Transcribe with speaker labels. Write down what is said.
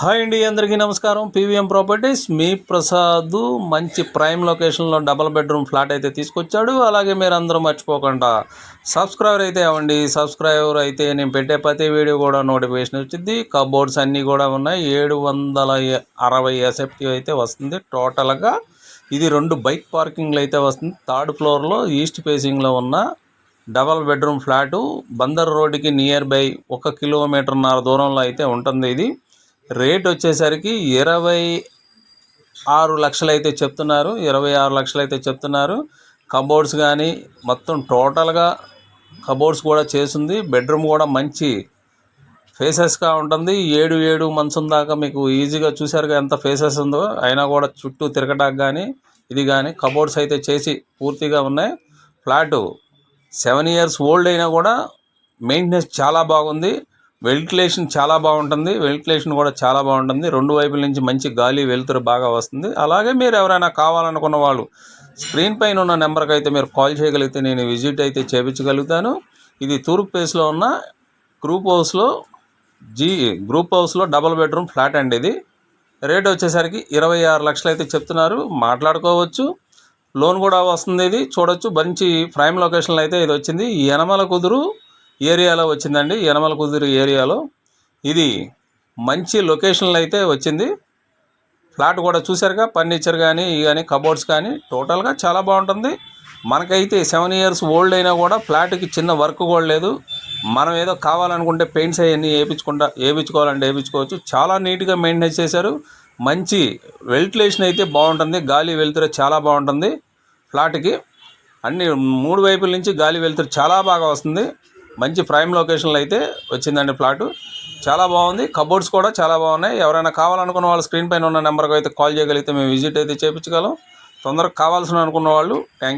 Speaker 1: Hi అండి అందరికీ నమస్కారం. పీవీఎం ప్రాపర్టీస్ మీ ప్రసాద్ మంచి ప్రైమ్ లొకేషన్లో డబల్ బెడ్రూమ్ ఫ్లాట్ అయితే తీసుకొచ్చాడు. అలాగే మీరు అందరూ మర్చిపోకుండా సబ్స్క్రైబర్ అయితే అవ్వండి. సబ్స్క్రైబర్ అయితే నేను పెట్టే ప్రతి వీడియో కూడా నోటిఫికేషన్ వచ్చింది కబోర్డ్స్ అన్నీ కూడా ఉన్నాయి. ఏడు వందల అరవై ఎస్ఎఫ్టీ అయితే వస్తుంది టోటల్గా. ఇది రెండు బైక్ పార్కింగ్లు అయితే వస్తుంది. థర్డ్ ఫ్లోర్లో ఈస్ట్ ఫేసింగ్లో ఉన్న డబల్ బెడ్రూమ్ ఫ్లాటు బందర్ రోడ్డుకి నియర్ బై ఒక కిలోమీటర్న్నర దూరంలో అయితే ఉంటుంది ఇది. రేట్ వచ్చేసరికి ఇరవై ఆరు లక్షలు అయితే చెప్తున్నారు. ఇరవై ఆరు లక్షలు అయితే చెప్తున్నారు. కబోర్డ్స్ కానీ మొత్తం టోటల్గా కబోర్డ్స్ కూడా చేసింది. బెడ్రూమ్ కూడా మంచి ఫేసెస్గా ఉంటుంది. ఏడు ఏడు మంచం దాకా మీకు ఈజీగా చూసారుగా ఎంత ఫేసెస్ ఉందో. అయినా కూడా చుట్టూ తిరగడానికి కానీ ఇది కానీ కబోర్డ్స్ అయితే చేసి పూర్తిగా ఉన్నాయి. ఫ్లాటు సెవెన్ ఇయర్స్ ఓల్డ్ అయినా కూడా మెయింటెనెన్స్ చాలా బాగుంది. వెంటిలేషన్ చాలా బాగుంటుంది. వెంటిలేషన్ కూడా చాలా బాగుంటుంది. రెండు వైపుల నుంచి మంచి గాలి వెలుతురు బాగా వస్తుంది. అలాగే మీరు ఎవరైనా కావాలనుకున్న వాళ్ళు స్క్రీన్ పైన ఉన్న నెంబర్కి అయితే మీరు కాల్ చేయగలిగితే నేను విజిట్ అయితే చేయించగలుగుతాను ఇది తూర్పు ప్లేస్లో ఉన్న గ్రూప్ హౌస్లో జీ గ్రూప్ హౌస్లో డబుల్ బెడ్రూమ్ ఫ్లాట్ అండి ఇది. రేట్ వచ్చేసరికి ఇరవై ఆరు లక్షలు అయితే చెప్తున్నారు. మాట్లాడుకోవచ్చు. లోన్ కూడా వస్తుంది ఇది. చూడొచ్చు. మంచి ప్రైమ్ లొకేషన్లో అయితే ఇది వచ్చింది. యనమల కుదురు ఏరియాలో వచ్చిందండి యనమల కుదురు ఏరియాలో. ఇది మంచి లొకేషన్లో అయితే వచ్చింది. ఫ్లాట్ కూడా చూసారుగా ఫర్నిచర్ కానీ ఇవి కానీ కబోర్డ్స్ కానీ టోటల్గా చాలా బాగుంటుంది. మనకైతే సెవెన్ ఇయర్స్ ఓల్డ్ అయినా కూడా ఫ్లాట్కి చిన్న వర్క్ కూడా లేదు. మనం ఏదో కావాలనుకుంటే పెయింట్స్ అవన్నీ వేయించుకుంటా వేయించుకోవాలంటే వేయించుకోవచ్చు చాలా నీట్గా మెయింటైన్ చేశారు. మంచి వెంటిలేషన్ అయితే బాగుంటుంది. గాలి వెలుతురు చాలా బాగుంటుంది. ఫ్లాట్కి అన్ని మూడు వైపుల నుంచి గాలి వెలుతురు చాలా బాగా వస్తుంది. మంచి ప్రైమ్ లొకేషన్లో అయితే వచ్చిందండి ప్లాటు. చాలా బాగుంది. కబోర్డ్స్ కూడా చాలా బాగున్నాయి. ఎవరైనా కావాలనుకున్న వాళ్ళు స్క్రీన్ పైన ఉన్న నెంబర్కి అయితే కాల్ చేయగలిగితే మేము విజిట్ అయితే చేయించగలం. తొందరగా కావాల్సిన అనుకున్న వాళ్ళు థ్యాంక్